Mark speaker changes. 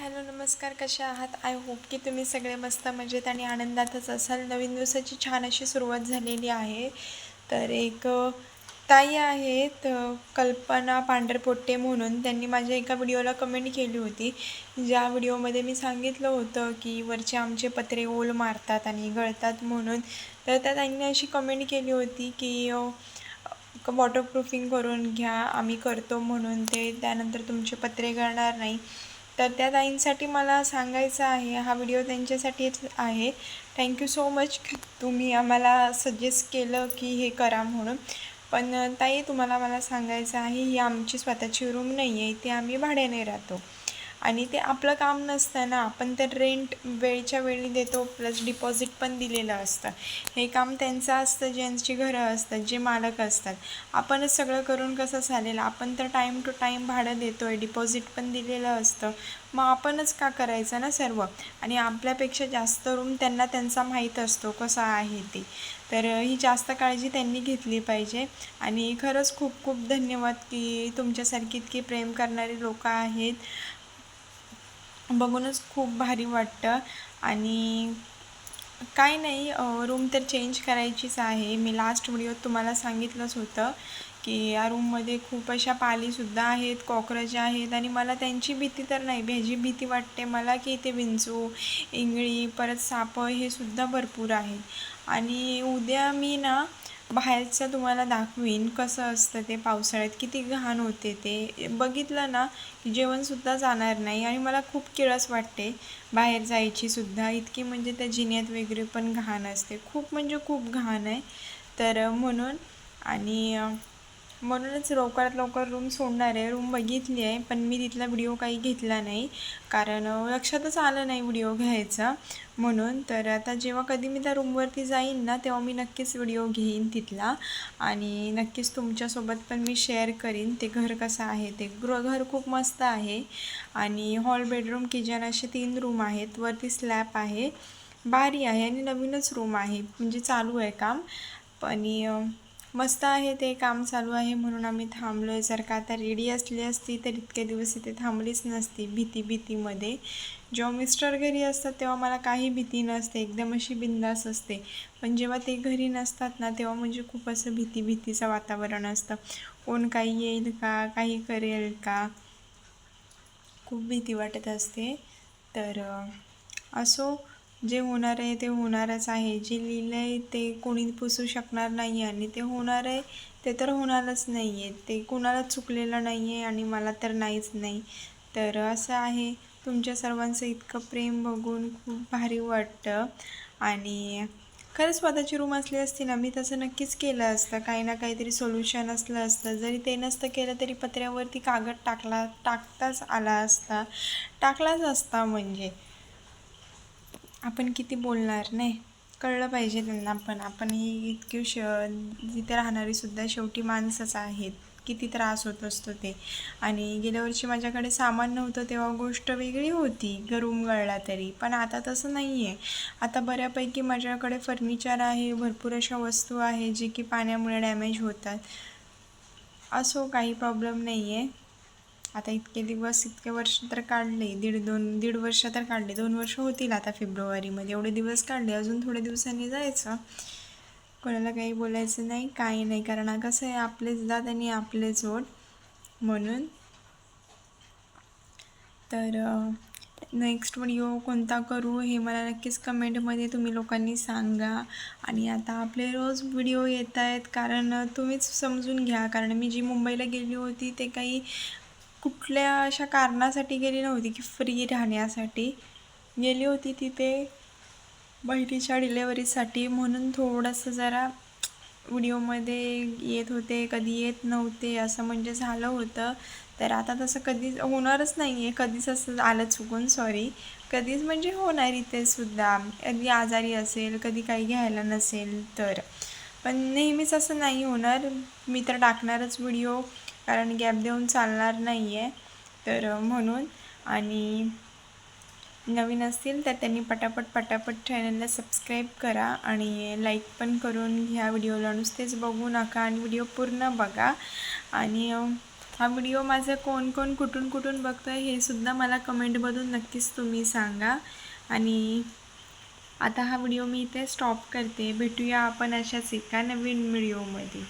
Speaker 1: Hello नमस्कार कसे आहात? आय होप की तुम्ही सगळे मस्त मजेत आणि आनंदातच असाल. नवीन दिवसाची छान अशी सुरुवात झालेली आहे. तर एक ताई आहेत कल्पना पांढरपोट्टे म्हणून. त्यांनी माझ्या एका व्हिडिओला कमेंट केली होती. ज्या व्हिडिओमध्ये मी सांगितलं होतं की वरचे आमचे पत्रे ओल मारतात आणि गळतात म्हणून. तर त्या ताईंनी अशी कमेंट केली होती की वॉटरप्रूफिंग करून घ्या आम्ही करतो म्हणून. ते त्यानंतर तुमचे पत्रे गळणार नाही. तर त्या ताईंसाठी मला सांगायचं आहे हा व्हिडिओ त्यांच्यासाठीच आहे. थँक्यू सो मच तुम्ही आम्हाला सजेस्ट केलं की हे करा म्हणून. पण ताई तुम्हाला मला सांगायचं आहे ही आमची स्वतःची रूम नाही आहे इथे आम्ही भाड्याने राहतो. आणि ते आपलं काम नसतं ना. आपण तर रेंट वेळच्या वेळी देतो प्लस डिपॉझिट पण दिलेलं असतं. हे काम त्यांचं असतं ज्यांची घरं असतात जे मालक असतात. आपणच सगळं करून कसं चालेल? आपण तर टाईम टू टाईम भाडं देतो आहे डिपॉझिट पण दिलेलं असतं. मग आपणच का करायचं ना सर्व? आणि आपल्यापेक्षा जास्त रूम त्यांना त्यांचा माहीत असतो कसा आहे ते. तर ही जास्त काळजी त्यांनी घेतली पाहिजे. आणि खरंच खूप खूप धन्यवाद की तुमच्यासारखी इतकी प्रेम करणारी लोकं आहेत. बघूनच खूप भारी वाटतं. आणि काय नाही रूम तर चेंज करायचीच आहे. मी लास्ट व्हिडिओत तुम्हाला सांगितलंच होतं की या रूममध्ये खूप अशा पालीसुद्धा आहेत कॉक्रोच आहेत आणि मला त्यांची भीती तर नाही ह्याची भीती वाटते मला की इथे विंचू इंगळी परत साप हे सुद्धा भरपूर आहेत. आणि उद्या मी ना बाहेरचं तुम्हाला दाखवीन कसं असतं ते पावसाळ्यात किती घाण होते ते. बघितलं ना की जेवणसुद्धा जाणार नाही आणि मला खूप किळस वाटते. बाहेर जायचीसुद्धा इतकी म्हणजे त्या जिन्यात वगैरे पण घाण असते. खूप म्हणजे खूप घाण आहे. तर म्हणून आणि म्हणूनच लवकरात लवकर रूम सोडणार आहे. रूम बघितली आहे पण मी तिथला व्हिडिओ काही घेतला नाही. कारण लक्षातच आलं नाही व्हिडिओ घ्यायचा. म्हणून तर आता जेव्हा कधी मी त्या रूमवरती जाईन ना तेव्हा मी नक्कीच व्हिडिओ घेईन तिथला. आणि नक्कीच तुमच्यासोबत पण मी शेअर करीन. ते घर कसं आहे? ते ग्र घर खूप मस्त आहे. आणि हॉल बेडरूम किचन असे तीन रूम आहेत. वरती स्लॅब आहे. भारी आहे आणि नवीनच रूम आहे. म्हणजे चालू आहे काम. आणि मस्त आहे ते काम चालू आहे म्हणून आम्ही थांबलो आहे जर का आता रेडी असली असती तर इतके दिवस इथे थांबलीच नसती भीती भीतीमध्ये. जेव्हा मिस्टर घरी असतात तेव्हा मला काही भीती नसते एकदम अशी बिंदास असते. पण जेव्हा ते घरी नसतात ना तेव्हा म्हणजे खूप असं भीती भीतीचं वातावरण असतं. कोण काही येईल का काही करेल का? खूप भीती वाटत असते. तर असो. जे होणार आहे ते होणारच आहे. जे लिहिलं आहे ते कोणी पुसू शकणार नाही आहे आणि ते होणार आहे ते तर होणारच नाही आहे ते कुणालाच चुकलेलं नाही आहे आणि मला तर नाहीच नाही. तर असं आहे. तुमच्या सर्वांचं इतकं प्रेम बघून खूप भारी वाटतं. आणि खरंच स्वतःची रूम असली असती ना मी तसं नक्कीच केलं असतं. काही ना काहीतरी सोल्युशन असलं असतं. जरी ते नसतं केलं तरी पत्र्यावरती कागद टाकला टाकताच आला असता. टाकलाच असता म्हणजे. आपण किती बोलणार नाही? कळलं पाहिजे त्यांना पण. आपण ही इतकी श तिथे राहणारी सुद्धा शेवटी माणसंच आहेत. किती त्रास होत असतो ते. आणि गेल्या वर्षी माझ्याकडे सामान नव्हतं तेव्हा गोष्ट वेगळी होती रूम गळला तरी. पण आता तसं नाही आहे आता बऱ्यापैकी माझ्याकडे फर्निचर आहे भरपूर अशा वस्तू आहे जे की पाण्यामुळे डॅमेज होतात. असो काही प्रॉब्लेम नाही आहे आता इतके दिवस इतके वर्ष तर काढले. दीड दोन दीड वर्ष तर काढले. दोन वर्ष होतील आता फेब्रुवारीमध्ये. एवढे दिवस काढले. अजून थोड्या दिवसांनी जायचं. कोणाला काही बोलायचं नाही काही नाही. कारण कसं आहे आपलेच दात आणि आपले जोड म्हणून. तर नेक्स्ट व्हिडिओ कोणता करू हे मला नक्कीच कमेंटमध्ये तुम्ही लोकांनी सांगा. आणि आता आपले रोज व्हिडिओ येत आहेत. कारण तुम्हीच समजून घ्या. कारण मी जी मुंबईला गेली होती ते काही कुठल्या अशा कारणासाठी गेली नव्हती की फ्री राहण्यासाठी. गेली होती तिथे बहिणीच्या डिलेवरीसाठी म्हणून थोडंसं जरा व्हिडिओमध्ये येत होते कधी येत नव्हते असं म्हणजे झालं होतं. तर आता तसं कधीच होणारच नाही आहे कधीच असं आलं चुकून सॉरी कधीच म्हणजे होणार इथे सुद्धा. कधी आजारी असेल कधी काही घ्यायला नसेल तर. पण नेहमीच असं नाही होणार. मी तर टाकणारच व्हिडिओ कारण गॅप देऊन चालणार नाही आहे तर म्हणून आणि नवीन असतील तर त्यांनी पटापट पटापट चॅनलला सबस्क्राईब करा आणि लाईक पण करून ह्या व्हिडिओला नुसतेच बघू नका आणि व्हिडिओ पूर्ण बघा. आणि हा व्हिडिओ माझा कोण कोण कुठून कुठून बघतो आहे हे सुद्धा मला कमेंटमधून नक्कीच तुम्ही सांगा. आणि आता हा व्हिडिओ मी इथे स्टॉप करते. भेटूया आपण अशाच एका नवीन व्हिडिओमध्ये.